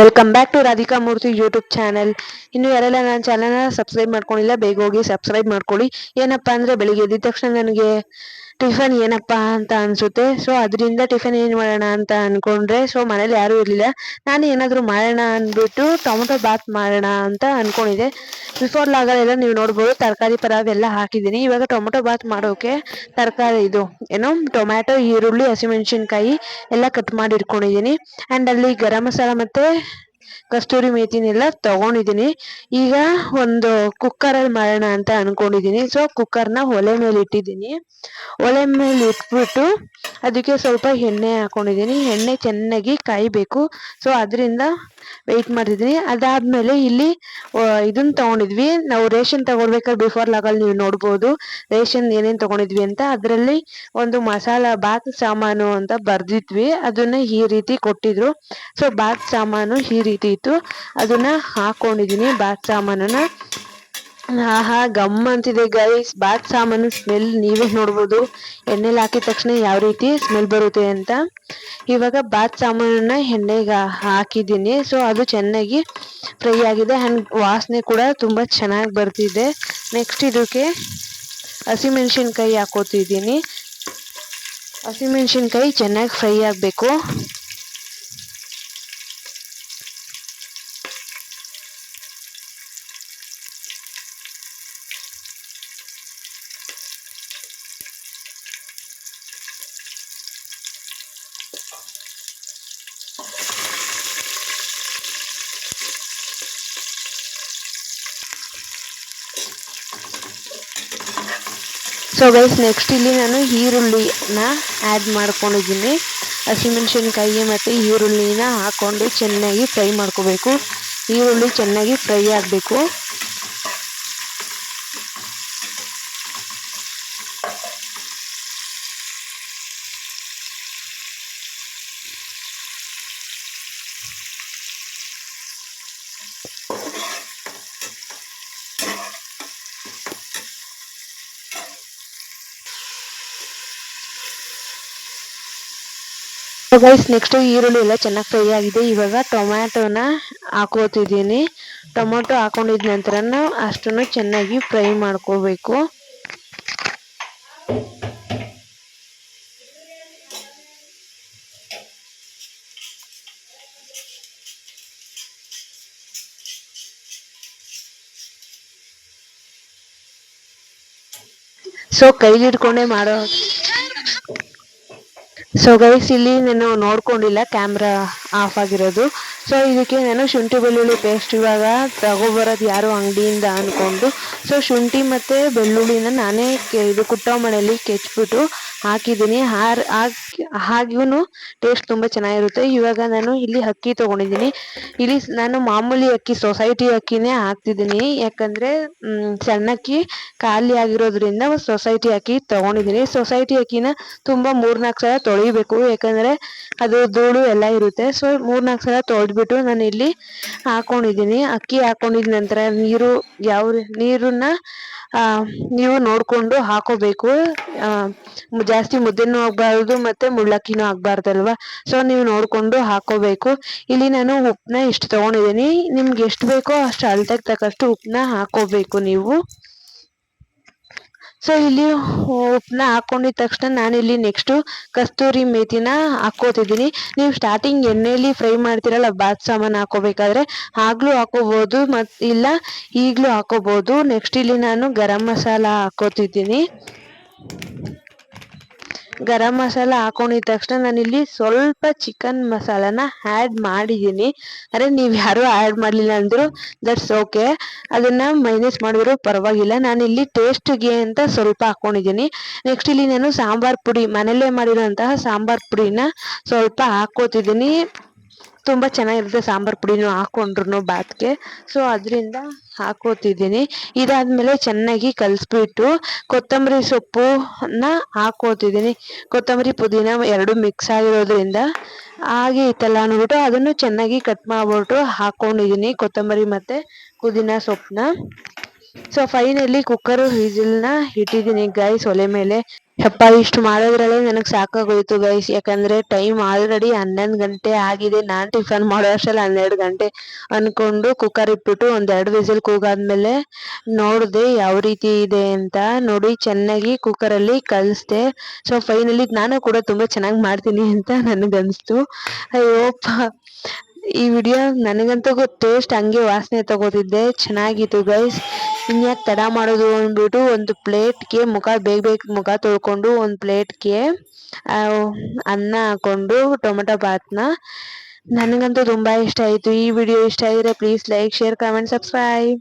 Welcome back to Radhika Murthy YouTube channel ಇನ್ನು ಯಾರೆಲ್ಲ ನನ್ನ ಚಾನಲ್ನ ಸಬ್ಸ್ಕ್ರೈಬ್ ಮಾಡ್ಕೊಂಡಿಲ್ಲ, ಬೇಗ ಹೋಗಿ ಸಬ್ಸ್ಕ್ರೈಬ್ ಮಾಡ್ಕೊಳ್ಳಿ. ಏನಪ್ಪಾ ಅಂದರೆ ಬೆಳಿಗ್ಗೆ ಎದ್ದ ತಕ್ಷಣ ನನಗೆ ಟಿಫನ್ ಏನಪ್ಪಾ ಅಂತ ಅನ್ಸುತ್ತೆ. ಸೊ ಅದರಿಂದ ಟಿಫನ್ ಏನ್ ಮಾಡೋಣ ಅಂತ ಅನ್ಕೊಂಡ್ರೆ ಸೊ ಮನೇಲಿ ಯಾರು ಇರಲಿಲ್ಲ. ನಾನು ಏನಾದರೂ ಮಾಡೋಣ ಅಂದ್ಬಿಟ್ಟು ಟೊಮೊಟೊ ಬಾತ್ ಮಾಡೋಣ ಅಂತ ಅನ್ಕೊಂಡಿದ್ದೆ. ಬಿಫೋರ್ ಲಾಗಲ್ಲೆಲ್ಲ ನೀವು ನೋಡ್ಬೋದು, ತರಕಾರಿ ಪಲಾವ್ ಎಲ್ಲ ಹಾಕಿದ್ದೀನಿ. ಇವಾಗ ಟೊಮೊಟೊ ಬಾತ್ ಮಾಡೋಕೆ ತರಕಾರಿ ಇದು, ಏನೋ, ಟೊಮ್ಯಾಟೊ, ಈರುಳ್ಳಿ, ಹಸಿಮೆಣಸಿನ್ಕಾಯಿ ಎಲ್ಲ ಕಟ್ ಮಾಡಿ ಇಟ್ಕೊಂಡಿದ್ದೀನಿ ಅಂಡ್ ಅಲ್ಲಿ ಗರಂ ಮಸಾಲ ಮತ್ತೆ ಕಸ್ತೂರಿ ಮೇಥಿನೆಲ್ಲ ತಗೊಂಡಿದ್ದೀನಿ. ಈಗ ಒಂದು ಕುಕ್ಕರ್ ಅಲ್ಲಿ ಮಾಡೋಣ ಅಂತ ಅಂದ್ಕೊಂಡಿದ್ದೀನಿ ಸೊ ಕುಕ್ಕರ್ನ ಒಲೆ ಮೇಲೆ ಇಟ್ಟಿದ್ದೀನಿ. ಒಲೆ ಮೇಲೆ ಇಟ್ಬಿಟ್ಟು ಅದಕ್ಕೆ ಸ್ವಲ್ಪ ಎಣ್ಣೆ ಹಾಕೊಂಡಿದ್ದೀನಿ. ಎಣ್ಣೆ ಚೆನ್ನಾಗಿ ಕಾಯಬೇಕು. ಸೊ ಅದರಿಂದ ವೆಯ್ಟ್ ಮಾಡ್ತಿದ್ದೀನಿ. ಅದಾದಮೇಲೆ ಇಲ್ಲಿ ಇದನ್ನ ತಗೊಂಡಿದ್ವಿ. ನಾವು ರೇಷನ್ ತಗೊಳ್ಬೇಕಾದ್ರೆ ಬಿಫೋರ್ ಲಾಗಲ್ಲಿ ನೀವು ನೋಡ್ಬೋದು. ರೇಷನ್ ಏನೇನು ತಗೊಂಡಿದ್ವಿ ಅಂತ. ಅದರಲ್ಲಿ ಒಂದು ಮಸಾಲ, ಬಾತ್ ಸಾಮಾನು ಅಂತ ಬರ್ದಿದ್ವಿ. ಅದನ್ನ ಈ ರೀತಿ ಕೊಟ್ಟಿದ್ರು. ಸೊ ಬಾತ್ ಸಾಮಾನು ಈ ರೀತಿ ಇತ್ತು ಅದನ್ನ ಹಾಕೊಂಡಿದೀನಿ. ಬಾತ್ ಸಾಮಾನನ್ನು. ಆಹಾ, ಗಮ್ ಅಂತಿದೆ ಗೈಸ್ ಬಾತ್ ಸಾಮಾನು ಸ್ಮೆಲ್ ನೀವೇ ನೋಡ್ಬೋದು. ಎಣ್ಣೆಲಿ ಹಾಕಿದ ತಕ್ಷಣ ಯಾವ ರೀತಿ ಸ್ಮೆಲ್ ಬರುತ್ತೆ ಅಂತ. ಇವಾಗ ಬಾತ್ ಸಾಮಾನನ್ನ ಎಣ್ಣೆಗೆ ಹಾಕಿದ್ದೀನಿ ಸೊ ಅದು ಚೆನ್ನಾಗಿ ಫ್ರೈ ಆಗಿದೆ. ಆ್ಯಂಡ್ ವಾಸನೆ ಕೂಡ ತುಂಬ ಚೆನ್ನಾಗಿ ಬರ್ತಿದೆ. ನೆಕ್ಸ್ಟ್ ಇದಕ್ಕೆ ಹಸಿಮೆಣ್ಸಿನ್ಕಾಯಿ ಹಾಕೋತಿದ್ದೀನಿ ಹಸಿಮೆಣ್ಸಿನ್ಕಾಯಿ ಚೆನ್ನಾಗಿ ಫ್ರೈ ಆಗಬೇಕು. ಸೊ ಗೈಸ್ ನೆಕ್ಸ್ಟ್ ಇಲ್ಲಿ ನಾನು ಈರುಳ್ಳಿನ ಆ್ಯಡ್ ಮಾಡ್ಕೊಂಡಿದ್ದೀನಿ. ಹಸಿಮೆಣ್ಸಿನ್ಕಾಯಿ ಮತ್ತು ಈರುಳ್ಳಿನ ಹಾಕ್ಕೊಂಡು ಚೆನ್ನಾಗಿ ಫ್ರೈ ಮಾಡ್ಕೋಬೇಕು. ಈರುಳ್ಳಿ ಚೆನ್ನಾಗಿ ಫ್ರೈ ಆಗಬೇಕು. ಗೈಸ್ ನೆಕ್ಸ್ಟ್ ಈರುಳ್ಳಿ ಎಲ್ಲ ಚೆನ್ನಾಗಿ ಫ್ರೈ ಆಗಿದೆ. ಇವಾಗ ಟೊಮ್ಯಾಟೋನ ಹಾಕೋತಿದ್ದೀನಿ ಟೊಮೊಟೊ ಹಾಕೊಂಡಿದ ನಂತರ ಅಷ್ಟನ್ನು ಚೆನ್ನಾಗಿ ಫ್ರೈ ಮಾಡ್ಕೋಬೇಕು. ಸೊ ಕೈಲಿಟ್ಕೊಂಡೆ ಮಾಡೋ ಸೊ ಗೈಸ್ ಇಲ್ಲಿ ನಾನು ನೋಡ್ಕೊಂಡಿಲ್ಲ ಕ್ಯಾಮ್ರಾ ಆಫ್ ಆಗಿರೋದು. ಸೊ ಇದಕ್ಕೆ ನಾನು ಶುಂಠಿ ಬೆಳ್ಳುಳ್ಳಿ ಪೇಸ್ಟ್ ಇವಾಗ ತಗೊಬರೋದು ಯಾರು ಅಂಗಡಿಯಿಂದ ಅಂದ್ಕೊಂಡು ಸೊ ಶುಂಠಿ ಮತ್ತು ಬೆಳ್ಳುಳ್ಳಿನ ನಾನೇ ಇದು ಕುಟ್ಟೋ ಮನೆಯಲ್ಲಿ ಕೆಚ್ಬಿಟ್ಟು ಹಾಕಿದ್ದೀನಿ. ಹಾರ್ ಹಾಗೂ ಟೇಸ್ಟ್ ತುಂಬ ಚೆನ್ನಾಗಿರುತ್ತೆ. ಇವಾಗ ನಾನು ಇಲ್ಲಿ ಅಕ್ಕಿ ತೊಗೊಂಡಿದ್ದೀನಿ. ಇಲ್ಲಿ ನಾನು ಮಾಮೂಲಿ ಅಕ್ಕಿ ಸೊಸೈಟಿ ಅಕ್ಕಿನೇ ಹಾಕ್ತಿದ್ದೀನಿ. ಯಾಕಂದರೆ ಸಣ್ಣಕ್ಕಿ ಖಾಲಿ ಆಗಿರೋದ್ರಿಂದ ಸೊಸೈಟಿ ಅಕ್ಕಿ ತೊಗೊಂಡಿದ್ದೀನಿ. ಸೊಸೈಟಿ ಅಕ್ಕಿನ ತುಂಬ ಮೂರ್ನಾಲ್ಕು ಸಲ ತೊಳಿಬೇಕು ಯಾಕಂದರೆ ಅದು ಧೂಳು ಎಲ್ಲ ಇರುತ್ತೆ. ಸೊ ಮೂರ್ನಾಲ್ಕು ಸಲ ತೊಳೆದ್ಬಿಟ್ಟು ನಾನು ಇಲ್ಲಿ ಹಾಕೊಂಡಿದ್ದೀನಿ. ಅಕ್ಕಿ ಹಾಕೊಂಡಿದ ನಂತರ ನೀರು ಯಾವ ನೀರನ್ನ ನೀವು ನೋಡಿಕೊಂಡು ಹಾಕೋಬೇಕು. ಜಾಸ್ತಿ ಮುದ್ದೆನೂ ಆಗಬಾರ್ದು ಮತ್ತು ಮುಳ್ಳಕ್ಕಿನೂ ಆಗಬಾರ್ದಲ್ವಾ? ಸೊ ನೀವು ನೋಡಿಕೊಂಡು ಹಾಕೋಬೇಕು. ಇಲ್ಲಿ ನಾನು ಉಪ್ಪನ್ನ ಇಷ್ಟು ತೊಗೊಂಡಿದ್ದೀನಿ. ನಿಮ್ಗೆ ಎಷ್ಟು ಬೇಕೋ ಅಷ್ಟು ಅಳತೆಗೆ ತಕ್ಕಷ್ಟು ಉಪ್ಪನ್ನ ಹಾಕೋಬೇಕು ನೀವು. ಸೊ ಇಲ್ಲಿ ಉಪ್ಪನ್ನ ಹಾಕೊಂಡಿದ ತಕ್ಷಣ ನಾನಿಲ್ಲಿ ನೆಕ್ಸ್ಟು ಕಸ್ತೂರಿ ಮೇಥಿನ ಹಾಕೋತಿದ್ದೀನಿ ನೀವು ಸ್ಟಾರ್ಟಿಂಗ್ ಎಣ್ಣೆಯಲ್ಲಿ ಫ್ರೈ ಮಾಡ್ತೀರಲ್ಲ, ಬಾತ್ ಸಾಮಾನು ಹಾಕೋಬೇಕಾದ್ರೆ ಆಗ್ಲೂ ಹಾಕೋಬಹುದು ಮತ್ತು ಇಲ್ಲ ಈಗಲೂ ಹಾಕೋಬಹುದು ನೆಕ್ಸ್ಟ್ ಇಲ್ಲಿ ನಾನು ಗರಂ ಮಸಾಲ ಹಾಕೋತಿದ್ದೀನಿ ಗರಂ ಮಸಾಲ ಹಾಕೊಂಡಿದ ತಕ್ಷಣ ನಾನಿಲ್ಲಿ ಸ್ವಲ್ಪ ಚಿಕನ್ ಮಸಾಲಾನ ಆ್ಯಡ್ ಮಾಡಿದ್ದೀನಿ. ಅರೆ, ನೀವು ಯಾರು ಆ್ಯಡ್ ಮಾಡಲಿಲ್ಲ ಅಂದರೂ ದಟ್ಸ್ ಓಕೆ ಅದನ್ನು ಮೈನಸ್ ಮಾಡಿದ್ರು ಪರವಾಗಿಲ್ಲ. ನಾನಿಲ್ಲಿ ಟೇಸ್ಟಿಗೆ ಅಂತ ಸ್ವಲ್ಪ ಹಾಕ್ಕೊಂಡಿದ್ದೀನಿ ನೆಕ್ಸ್ಟ್ ಇಲ್ಲಿ ನಾನು ಸಾಂಬಾರು ಪುಡಿ ಮನೆಯಲ್ಲೇ ಮಾಡಿರೋಂತಹ ಸಾಂಬಾರು ಪುಡಿನ ಸ್ವಲ್ಪ ಹಾಕ್ಕೋತಿದ್ದೀನಿ. ತುಂಬ ಚೆನ್ನಾಗಿರುತ್ತೆ ಸಾಂಬಾರು ಪುಡಿನೂ ಹಾಕ್ಕೊಂಡ್ರು ಬಾತ್ಗೆ. ಸೊ ಅದರಿಂದ ಹಾಕೋತಿದ್ದೀನಿ. ಇದಾದಮೇಲೆ ಚೆನ್ನಾಗಿ ಕಲಿಸ್ಬಿಟ್ಟು ಕೊತ್ತಂಬರಿ ಸೊಪ್ಪನ್ನ ಹಾಕೋತಿದ್ದೀನಿ. ಕೊತ್ತಂಬರಿ ಪುದೀನ ಎರಡು ಮಿಕ್ಸ್ ಆಗಿರೋದ್ರಿಂದ ಹಾಗೆ ಇತ್ತಲ್ಲ ಅಂದ್ಬಿಟ್ಟು ಅದನ್ನು ಚೆನ್ನಾಗಿ ಕಟ್ ಮಾಡಿಬಿಟ್ಟು ಹಾಕೊಂಡಿದ್ದೀನಿ ಕೊತ್ತಂಬರಿ ಮತ್ತು ಪುದೀನ ಸೊಪ್ಪನ್ನ. ಸೊ ಫೈನಲಿ ಕುಕ್ಕರು ವಿಸಿಲ್ನ ಇಟ್ಟಿದ್ದೀನಿ ಗೈಸ್ ಒಲೆ ಮೇಲೆ. ಯಪ್ಪ, ಇಷ್ಟು ಮಾಡೋದ್ರಲ್ಲೇ ನನಗೆ ಸಾಕಾಗೋಯ್ತು ಗೈಸ್ ಯಾಕಂದ್ರೆ ಟೈಮ್ ಆಲ್ರೆಡಿ ಹನ್ನೊಂದು ಗಂಟೆ ಆಗಿದೆ. ನಾನು ಟಿಫನ್ ಮಾಡೋ ಅಷ್ಟರಲ್ಲಿ ಹನ್ನೆರಡು ಗಂಟೆ ಅಂದ್ಕೊಂಡು ಕುಕ್ಕರ್ ಇಟ್ಬಿಟ್ಟು ಒಂದೆರಡು ವಿಸಿಲ್ ಕೂಗಾದ್ಮೇಲೆ ನೋಡಿದೆ ಯಾವ ರೀತಿ ಇದೆ ಅಂತ ನೋಡಿ ಚೆನ್ನಾಗಿ ಕುಕ್ಕರಲ್ಲಿ ಕಲಿಸ್ದೆ. ಸೊ ಫೈನಲಿ ನಾನು ಕೂಡ ತುಂಬ ಚೆನ್ನಾಗಿ ಮಾಡ್ತೀನಿ ಅಂತ ನನಗನ್ನಿಸ್ತು ಅಯ್ಯೋಪ್ಪ ಈ ವಿಡಿಯೋ ನನಗಂತೂ ಟೇಸ್ಟ್ ಹಂಗೆ ವಾಸನೆ ತಗೋತಿದ್ದೆ. ಚೆನ್ನಾಗಿತ್ತು ಗೈಸ್ ಇನ್ಯಾಕೆ ತಡ ಮಾಡೋದು ಅಂದ್ಬಿಟ್ಟು ಒಂದು ಪ್ಲೇಟ್ಗೆ ಮುಖ ಬೇಗ ಬೇಗ ಮುಖ ತೊಳ್ಕೊಂಡು ಒಂದು ಪ್ಲೇಟ್ಗೆ ಅನ್ನ ಹಾಕ್ಕೊಂಡು ಟೊಮೆಟೊ ಬಾತ್ನ ನನಗಂತೂ ತುಂಬ ಇಷ್ಟ ಆಯಿತು. ಈ ವಿಡಿಯೋ ಇಷ್ಟ ಆಗಿದ್ರೆ please like share comment subscribe